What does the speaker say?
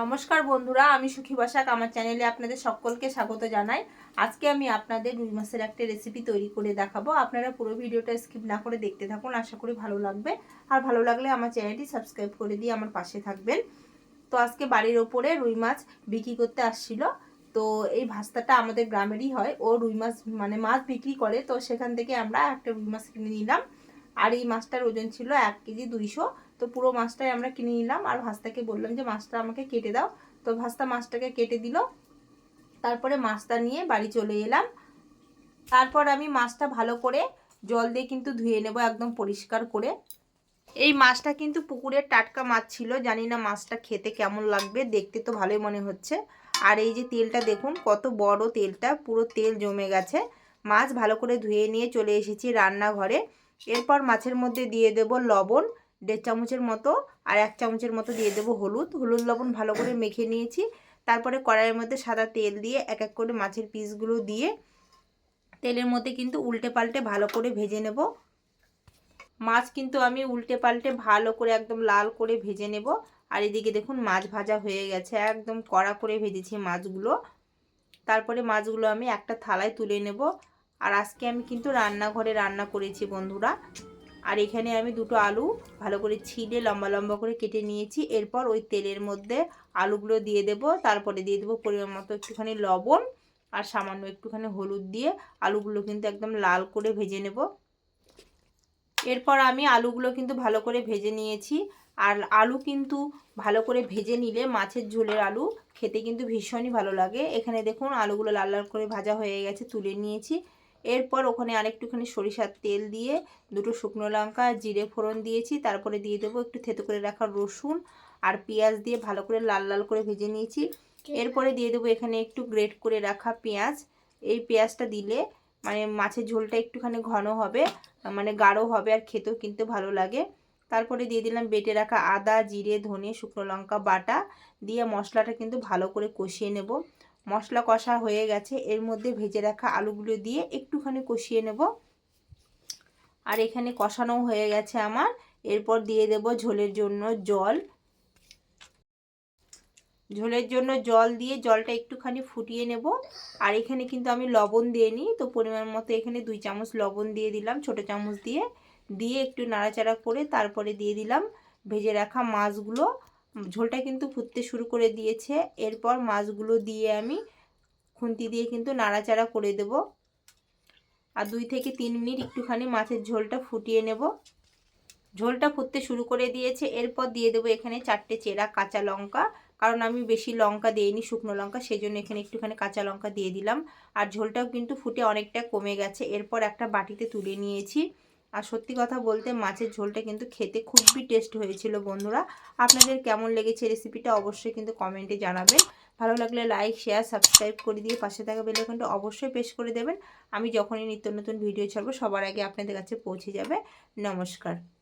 নমস্কার বন্ধুরা, আমি সুখী বসাক। আমার চ্যানেলে আপনাদের সকলকে স্বাগত জানাই। আজকে আমি আপনাদের রুই মাছের একটা রেসিপি তৈরি করে দেখাবো। আপনারা পুরো ভিডিওটা স্কিপ না করে দেখতে থাকুন, আশা করি ভালো লাগবে। আর ভালো লাগলে আমার চ্যানেলটি সাবস্ক্রাইব করে দিয়ে আমার পাশে থাকবেন। তো আজকে বাড়ির ওপরে রুই মাছ বিক্রি করতে আসছিল। তো এই ভাস্তাটা আমাদের গ্রামেরই হয়। ও রুই মাছ মানে মাছ বিক্রি করে। তো সেখান থেকে আমরা একটা রুই মাছ কিনে নিলাম। আর এই মাছটার ওজন ছিল এক কেজি দুইশো। তো পুরো মাছটাই আমরা কিনে নিলাম আর ভাস্তাকে বললাম যে, মাছটা আমাকে কেটে দাও। তো ভাস্তা মাছটাকে কেটে দিল। তারপরে মাছটা নিয়ে বাড়ি চলে এলাম। তারপর আমি মাছটা ভালো করে জল দিয়ে কিন্তু ধুয়ে নেব একদম পরিষ্কার করে। এই মাছটা কিন্তু পুকুরের টাটকা মাছ ছিল, জানি না মাছটা খেতে কেমন লাগবে, দেখতে তো ভালোই মনে হচ্ছে। আর এই যে তেলটা দেখুন, কত বড় তেলটা, পুরো তেল জমে গেছে। মাছ ভালো করে ধুয়ে নিয়ে চলে এসেছি রান্নাঘরে। এরপর মাছের মধ্যে দিয়ে দেব লবণ, দেড় চামচের মতো, আর এক চামচের মতো দিয়ে দেবো হলুদ। হলুদ, লবণ ভালো করে মেখে নিয়েছি। তারপরে কড়াইয়ের মধ্যে সাদা তেল দিয়ে এক এক করে মাছের পিসগুলো দিয়ে তেলের মধ্যে কিন্তু উল্টে পাল্টে ভালো করে ভেজে নেব। মাছ কিন্তু আমি উল্টে পাল্টে ভালো করে একদম লাল করে ভেজে নেব। আর এদিকে দেখুন মাছ ভাজা হয়ে গেছে, একদম কড়া করে ভেজেছি মাছগুলো। তারপরে মাছগুলো আমি একটা থালায় তুলে নেব। আর আজকে আমি কিন্তু রান্নাঘরে রান্না করেছি বন্ধুরা। আর এখানে আমি দুটো আলু ভালো করে ছিঁড়ে লম্বা লম্বা করে কেটে নিয়েছি। এরপর ওই তেলের মধ্যে আলুগুলো দিয়ে দেব। তারপরে দিয়ে দেবো পরিমাণ মতো একটুখানি লবণ আর সামান্য একটুখানি হলুদ দিয়ে আলুগুলো কিন্তু একদম লাল করে ভেজে নেব। এরপর আমি আলুগুলো কিন্তু ভালো করে ভেজে নিয়েছি। আর আলু কিন্তু ভালো করে ভেজে নিলে মাছের ঝোলের আলু খেতে কিন্তু ভীষণই ভালো লাগে। এখানে দেখুন আলুগুলো লাল লাল করে ভাজা হয়ে গেছে, তুলে নিয়েছি। এরপর ওখানে আরেকটুখানি সরিষার তেল দিয়ে দুটো শুকনো লঙ্কা জিরে ফোড়ন দিয়েছি তারপরে দিয়ে দেবো একটু থেতো করে রাখা রসুন আর পেঁয়াজ দিয়ে ভালো করে লাল লাল করে ভেজে নিয়েছি। এরপরে দিয়ে দেবো এখানে একটু গ্রেট করে রাখা পেঁয়াজ। এই পেঁয়াজটা দিলে মানে মাছের ঝোলটা একটুখানি ঘন হবে মানে গাঢ় হবে আর খেতেও কিন্তু ভালো লাগে। তারপরে দিয়ে দিলাম বেটে রাখা আদা জিরে ধনে শুকনো লঙ্কা বাটা দিয়ে মশলাটা কিন্তু ভালো করে কষিয়ে নেব। মশলা কষা হয়ে গেছে। এর মধ্যে ভেজে রাখা আলুগুলো দিয়ে একটুখানি কষিয়ে নেব। আর এখানে কষানো হয়ে গেছে আমার। এরপর দিয়ে দেব ঝোলের জন্য জল। ঝোলের জন্য জল দিয়ে জলটা একটুখানি ফুটিয়ে নেব। আর এখানে কিন্তু আমি লবণ দিয়ে নিই তো পরিমাণ মতো এখানে দুই চামচ লবণ দিয়ে দিলাম, ছোট চামচ দিয়ে। দিয়ে একটু নাড়াচাড়া করে তারপরে দিয়ে দিলাম। ভেজে রাখা মাছগুলো ঝোলটা কিন্তু ফুটতে শুরু করে দিয়েছে। এরপর মাছগুলো দিয়ে আমি খুন্তি দিয়ে কিন্তু নাড়াচাড়া করে দেব। আর দুই থেকে তিন মিনিট একটুখানি মাছের ঝোলটা ফুটিয়ে নেব। ঝোলটা ফুটতে শুরু করে দিয়েছে। এরপর দিয়ে দেবো এখানে চারটে চেরা কাঁচা লঙ্কা। কারণ আমি বেশি লঙ্কা দিইনি, শুকনো লঙ্কা সেই জন্য এখানে একটুখানি কাঁচা লঙ্কা দিয়ে দিলাম। আর ঝোলটাও কিন্তু ফুটে অনেকটা কমে গেছে। এরপর একটা বাটিতে তুলে নিয়েছি। আর সত্যি কথা বলতে মাছের ঝোলটা কিন্তু খেতে খুবই টেস্ট হয়েছিল বন্ধুরা। আপনাদের কেমন লেগেছে রেসিপিটা অবশ্যই কিন্তু কমেন্টে জানাবেন। ভালো লাগলে লাইক শেয়ার সাবস্ক্রাইব করে দিয়ে পাশে থাকা বেলাইকনটা অবশ্যই পেশ করে দেবেন। আমি যখনই নিত্য নতুন ভিডিও ছাড়বো সবার আগে আপনাদের কাছে পৌঁছে যাবে। নমস্কার।